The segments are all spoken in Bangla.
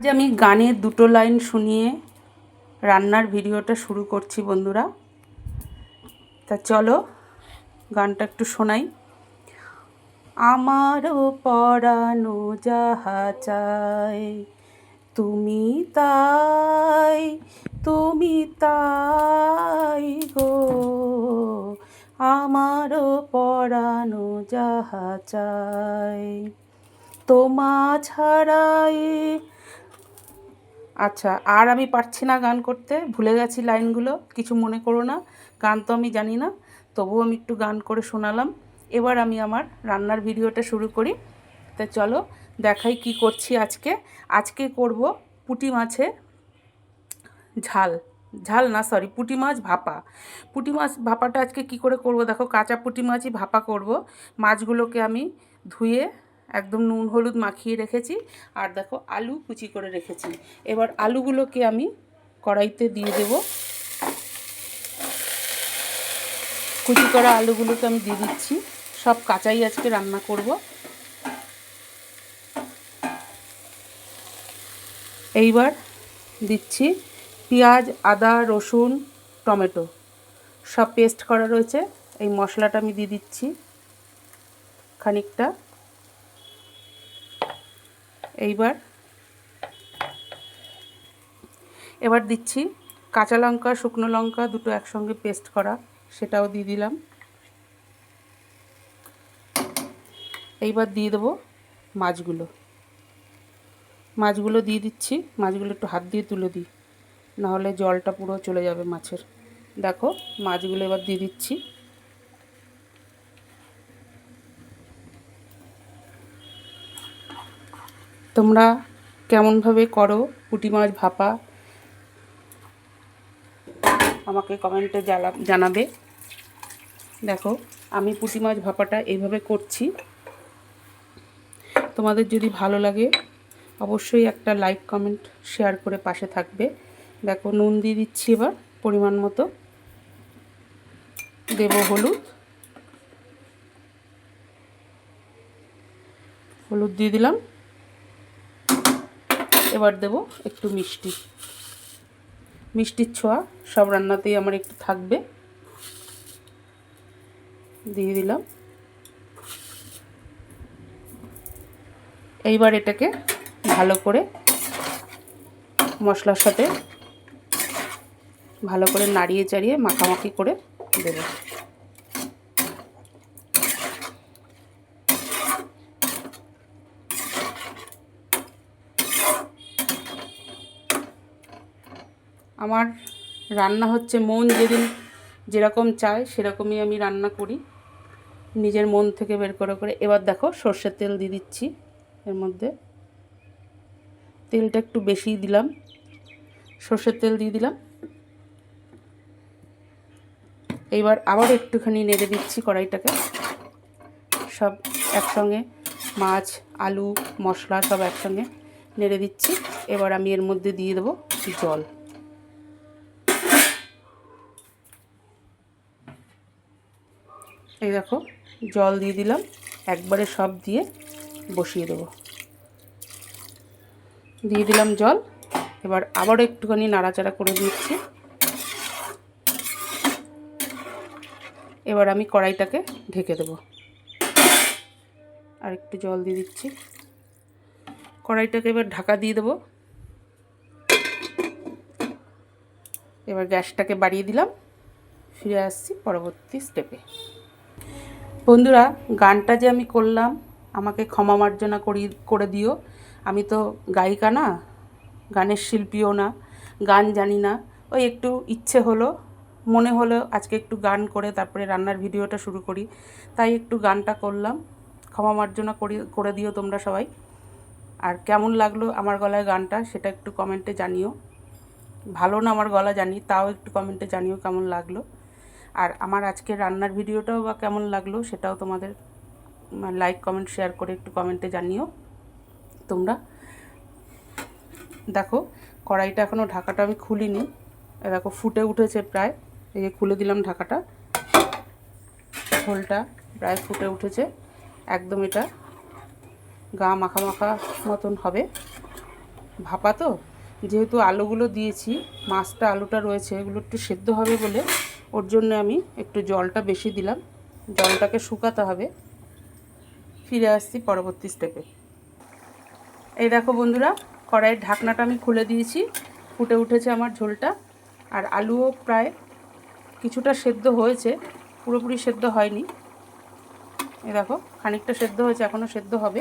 আজ আমি গানের দুটো লাইন শুনিয়ে রান্নার ভিডিওটা শুরু করছি, বন্ধুরা। তা চলো, গানটা একটু শোনাই। আমারও পরানো যাহা চাই তুমি তাই তুমি তাই গো। আমারও পরানো যাহা চাই তোমা ছাড়াই আচ্ছা আর আমি পারছি না গান করতে, ভুলে গেছি লাইনগুলো, কিছু মনে করো না, গান তো আমি জানি না, তবুও আমি একটু গান করে শোনালাম। এবার আমি আমার রান্নার ভিডিওটা শুরু করি। তা চলো, দেখাই কি করছি আজকে। আজকে করব পুঁটি মাছের ঝাল। ঝাল না সরি পুঁটি মাছ ভাপা। পুটি মাছ ভাপাটা আজকে কি করে করব? দেখো, কাঁচা পুঁটি মাছই ভাপা করব। মাছগুলোকে আমি ধুয়ে একদম নুন, হলুদ মাখিয়ে রেখেছি। আর দেখো, আলু কুচি করে রেখেছি। এবার আলুগুলোকে আমি কড়াইতে দিয়ে দেব। কুচি করা আলুগুলোকে আমি দিয়ে দিচ্ছি। সব কাঁচাই আজকে রান্না করব। এইবার দিচ্ছি পেঁয়াজ, আদা, রসুন, টমেটো। সব পেস্ট করা রয়েছে। এই মশলাটা আমি দিয়ে দিচ্ছি। খানিকটা। এইবার। এবার দিচ্ছি কাঁচা লঙ্কা, শুকনো লঙ্কা, দুটো একসঙ্গে পেস্ট করা, সেটাও দিয়ে দিলাম। এইবার দিয়ে দেবো মাছগুলো। মাছগুলো দিয়ে দিচ্ছি, মাছগুলো একটু হাত দিয়ে তুলে দিই, নাহলে জলটা পুরো চলে যাবে মাছের। দেখো, মাছগুলো এবার দিয়ে দিচ্ছি। তোমরা কেমনভাবে করো পুঁটি মাছ ভাপা? আমাকে কমেন্টে জানা জানাবে। দেখো, আমি পুঁটি মাছ ভাপাটা এইভাবে করছি। তোমাদের যদি ভালো লাগে, অবশ্যই একটা লাইক কমেন্ট শেয়ার করে পাশে থাকবে। দেখো, নুন দিয়ে দিচ্ছি এবার, পরিমাণ মতো। দেব হলুদ। হলুদ দিয়ে দিলাম। এবার দেব একটু মিষ্টি। মিষ্টির ছোঁয়া, সব রান্নাতেই আমার একটু থাকবে। দিয়ে দিলাম। এইবার এটাকে ভালো করে মশলার সাথে ভালো করে নাড়িয়ে চাড়িয়ে মাখামাখি করে দেবো। আমার রান্না হচ্ছে মন যেদিন যেরকম চায় সেরকমই আমি রান্না করি। নিজের মন থেকে বের করে করে। এবার দেখো সর্ষের তেল দিয়ে দিচ্ছি এর মধ্যে। তেলটা একটু বেশি দিলাম। সর্ষের তেল দিয়ে দিলাম। এইবার আবার একটুখানি নেড়ে দিচ্ছি কড়াইটাকে। সব একসঙ্গে মাছ, আলু, মশলা সব একসঙ্গে নেড়ে দিচ্ছি। এবার আমি এর মধ্যে দিয়ে দেবো জল। এই দেখো, জল দিয়ে দিলাম। একবারে সব দিয়ে বসিয়ে দেবো। দিয়ে দিলাম জল। এবার আবারও একটুখানি নাড়াচাড়া করে দিচ্ছি। এবার আমি কড়াইটাকে ঢেকে দেবো। আর একটু জল দিয়ে দিচ্ছি। কড়াইটাকে এবার ঢাকা দিয়ে দেবো। এবার গ্যাসটাকে বাড়িয়ে দিলাম। ফিরে আসছি পরবর্তী স্টেপে বন্ধুরা, গানটা যে আমি করলাম, আমাকে ক্ষমা মার্জনা করি, করে দিও। আমি তো গায়িকা না, গানের শিল্পীও না, গান জানি না। ওই একটু ইচ্ছে হলো, মনে হলো আজকে একটু গান করে তারপরে রান্নার ভিডিওটা শুরু করি। তাই একটু গানটা করলাম। ক্ষমা মার্জনা করি, করে দিও তোমরা সবাই। আর কেমন লাগল আমার গলায় গানটা, সেটা একটু কমেন্টে জানিও। ভালো না আমার গলা জানি, তাও একটু কমেন্টে জানিও কেমন লাগল। আর আমার আজকে রান্নার ভিডিওটাও বা কেমন লাগল সেটাও তোমাদের লাইক কমেন্ট শেয়ার করে একটু কমেন্টে জানিও তোমরা। দেখো, কড়াইটা এখনও ঢাকাটা আমি খুলিনি। দেখো, ফুটে উঠেছে প্রায়। এই যে খুলে দিলাম ঢাকাটা। ঝোলটা প্রায় ফুটে উঠেছে। একদম এটা গা মাখা মাখা মতন হবে। ভাপা তো? যেহেতু আলুগুলো দিয়েছি, মাছটা, আলুটা রয়েছে, এগুলো একটু সেদ্ধ হবে বলে ওর জন্য আমি একটু জলটা বেশি দিলাম। জলটাকে শুকাতে হবে। ফিরে আসছি পরবর্তী স্টেপে এই দেখো বন্ধুরা, কড়াইয়ের ঢাকনাটা আমি খুলে দিয়েছি। ফুটে উঠেছে আমার ঝোলটা। আর আলুও প্রায় কিছুটা সেদ্ধ হয়েছে। পুরোপুরি সেদ্ধ হয়নি। এই দেখো, খানিকটা সেদ্ধ হয়েছে এখনও সেদ্ধ হবে।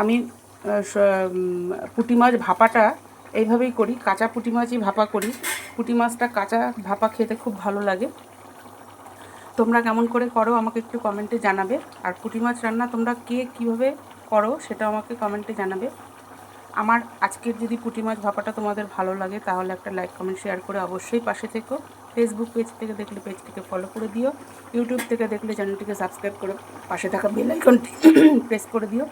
আমি পুঁটি মাছ ভাপাটা এইভাবেই করি, কাঁচা পুঁটি মাছই ভাপা করি। পুঁটি মাছটা কাঁচা ভাপা খেতে খুব ভালো লাগে। তোমরা কেমন করে করো আমাকে একটু কমেন্টে জানাবে। আর পুঁটি মাছ রান্না তোমরা কে কীভাবে করো সেটা আমাকে কমেন্টে জানাবে। আমার আজকের যদি পুঁটি মাছ ভাপাটা তোমাদের ভালো লাগে, তাহলে একটা লাইক কমেন্ট শেয়ার করে অবশ্যই পাশে থেকো। ফেসবুক পেজ থেকে দেখলে পেজটিকে ফলো করে দিও। ইউটিউব থেকে দেখলে চ্যানেলটিকে সাবস্ক্রাইব করে পাশে থাকা বেল আইকনটি প্রেস করে দিও।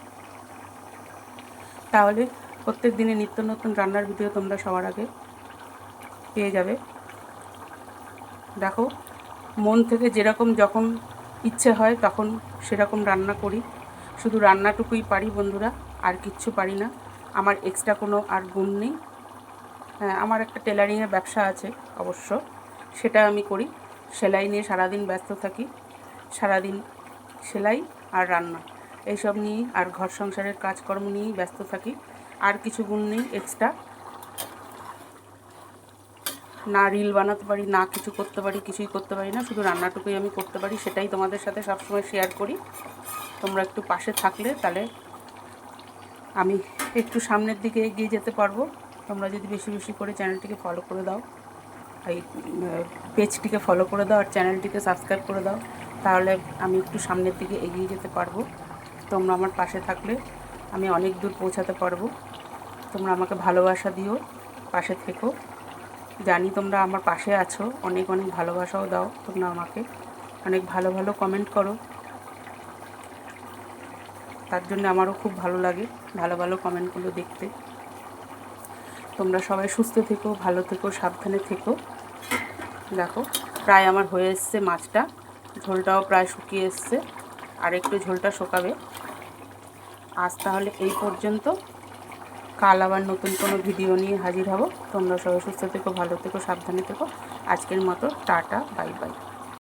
তাহলে প্রত্যেক দিনে নিত্য নতুন রান্নার ভিডিও তোমরা সবার আগে পেয়ে যাবে। দেখো, মন থেকে যেরকম যখন ইচ্ছে হয় তখন সেরকম রান্না করি। শুধু রান্নাটুকুই পারি বন্ধুরা, আর কিচ্ছু পারি না। আমার এক্সট্রা কোনো আর গুণ নেই। হ্যাঁ আমার একটা টেলারিংয়ের ব্যবসা আছে অবশ্য, সেটা আমি করি। সেলাই নিয়ে সারাদিন ব্যস্ত থাকি। সারাদিন সেলাই আর রান্না, এইসব নিয়েই আর ঘর সংসারের কাজকর্ম নিয়েই ব্যস্ত থাকি। আর কিছু গুণ নেই এক্সট্রা না রিল বানাতে পারি, না কিছু করতে পারি, কিছুই করতে পারি না, শুধু রান্নাটুকুই আমি করতে পারি, সেটাই তোমাদের সাথে সবসময় শেয়ার করি। তোমরা একটু পাশে থাকলে তাহলে আমি একটু সামনের দিকে এগিয়ে যেতে পারব। তোমরা যদি বেশি বেশি করে চ্যানেলটিকে ফলো করে দাও, এই পেজটিকে ফলো করে দাও আর চ্যানেলটিকে সাবস্ক্রাইব করে দাও, তাহলে আমি একটু সামনের দিকে এগিয়ে যেতে পারব। তোমরা আমার পাশে থাকলে আমি অনেক দূর পৌঁছাতে পারব। তোমরা আমাকে ভালোবাসা দিও, পাশে থেকো। জানি তোমরা আমার পাশে আছো, অনেক অনেক ভালোবাসাও দাও তোমরা আমাকে। অনেক ভালো ভালো কমেন্ট করো। তার জন্য আমারও খুব ভালো লাগে ভালো ভালো কমেন্টগুলো দেখতে। তোমরা সবাই সুস্থ থেকো, ভালো থেকো, সাবধানে থেকো। দেখো, প্রায় আমার হয়ে এসছে মাছটা। ঝোলটাও প্রায় শুকিয়ে এসছে। আর একটু ঝোলটা শুকাবে। আজ তাহলে এই পর্যন্ত। কাল আবার নতুন কোনো ভিডিও নিয়ে হাজির হব। তোমরা সবাই সুস্থ থেকো, ভালো থেকো, সাবধানে থেকো। আজকের মতো টাটা, বাই বাই।